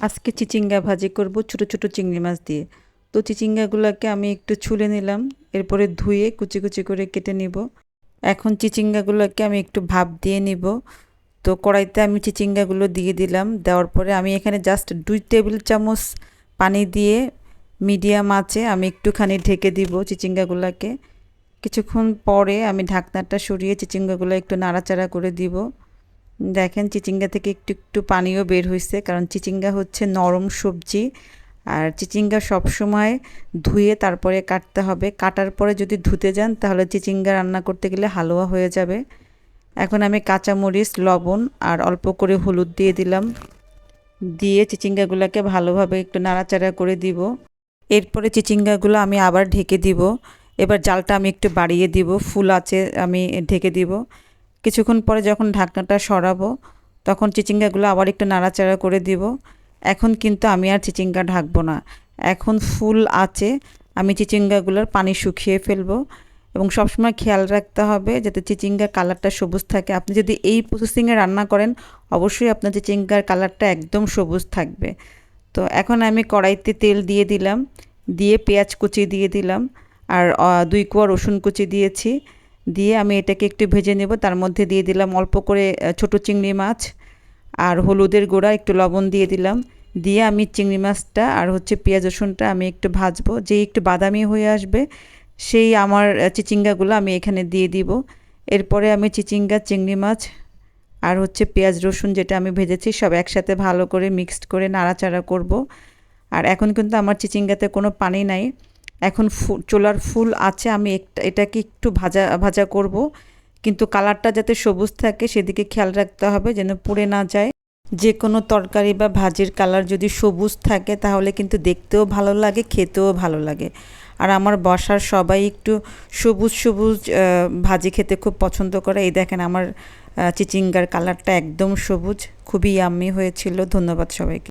আজকে চিচিঙ্গা ভাজি করব ছোট ছোট চিংড়ি মাছ দিয়ে। তো চিচিঙ্গাগুলোকে আমি একটু ছুলে নিলাম, এরপরে ধুয়ে কুচি কুচি করে কেটে নিব। এখন চিচিঙ্গাগুলোকে আমি একটু ভাপ দিয়ে নিব। তো কড়াইতে আমি চিচিঙ্গাগুলো দিয়ে দিলাম, দেওয়ার পরে আমি এখানে জাস্ট দুই টেবিল চামচ পানি দিয়ে মিডিয়াম আঁচে আমি একটুখানি ঢেকে দিব চিচিঙ্গাগুলোকে। কিছুক্ষণ পরে আমি ঢাকনাটা সরিয়ে চিচিঙ্গাগুলো একটু নাড়াচাড়া করে দিব। দেখেন চিচিঙ্গা থেকে একটু একটু পানিও বের হয়েছে কারণ চিচিঙ্গা হচ্ছে নরম সবজি। আর চিচিঙ্গা সবসময় ধুয়ে তারপরে কাটতে হবে। কাটার পরে যদি ধুতে যান, তাহলে চিচিঙ্গা রান্না করতে গেলে হালুয়া হয়ে যাবে। এখন আমি কাঁচামরিচ, লবণ আর অল্প করে হলুদ দিয়ে দিলাম। দিয়ে চিচিঙ্গাগুলোকে ভালোভাবে একটু নাড়াচাড়া করে দিব। এরপরে চিচিঙ্গাগুলো আমি আবার ঢেকে দিব। এবার জালটা আমি একটু বাড়িয়ে দিব। ফুল আছে, আমি ঢেকে দিব। কিছুক্ষণ পরে যখন ঢাকনাটা সরাবো, তখন চিচিঙ্গাগুলো আবার একটু নাড়াচাড়া করে দিব। এখন কিন্তু আমি আর চিচিঙ্গা ঢাকবো না। এখন ফুল আছে, আমি চিচিঙ্গাগুলোর পানি শুকিয়ে ফেলব এবং সবসময় খেয়াল রাখতে হবে যাতে চিচিঙ্গার কালারটা সবুজ থাকে। আপনি যদি এই প্রসেসিংয়ে রান্না করেন, অবশ্যই আপনার চিচিঙ্গার কালারটা একদম সবুজ থাকবে। তো এখন আমি কড়াইতে তেল দিয়ে দিলাম, দিয়ে পেঁয়াজ কুচি দিয়ে দিলাম, আর দুই কোয়া রসুন কুচি দিয়েছি। দিয়ে আমি এটাকে একটু ভেজে নেব। তার মধ্যে দিয়ে দিলাম অল্প করে ছোট চিংড়ি মাছ আর হলুদের গুঁড়া, একটু লবণ দিয়ে দিলাম। দিয়ে আমি চিংড়ি মাছটা আর হচ্ছে পেঁয়াজ রসুনটা আমি একটু ভাজবো। যেই একটু বাদামি হয়ে আসবে, সেই আমার চিচিঙ্গাগুলো আমি এখানে দিয়ে দিব। এরপরে আমি চিচিঙ্গা, চিংড়ি মাছ আর হচ্ছে পেঁয়াজ রসুন যেটা আমি ভেজেছি, সব একসাথে ভালো করে মিক্সড করে নাড়াচাড়া করব। আর এখন কিন্তু আমার চিচিঙ্গাতে কোনো পানি নাই। এখন ফু, চোলার ফুল আছে, আমি এটাকে একটু ভাজা ভাজা করব। কিন্তু কালারটা যাতে সবুজ থাকে, সেদিকে খেয়াল রাখতে হবে যেন পুড়ে না যায়। যে কোনো তরকারি বা ভাজির কালার যদি সবুজ থাকে, তাহলে কিন্তু দেখতেও ভালো লাগে, খেতেও ভালো লাগে। আর আমার বসার সবাই একটু সবুজ সবুজ ভাজি খেতে খুব পছন্দ করে। এই দেখেন আমার চিচিঙ্গার কালারটা একদম সবুজ, খুবই আমি হয়েছিল। ধন্যবাদ সবাইকে।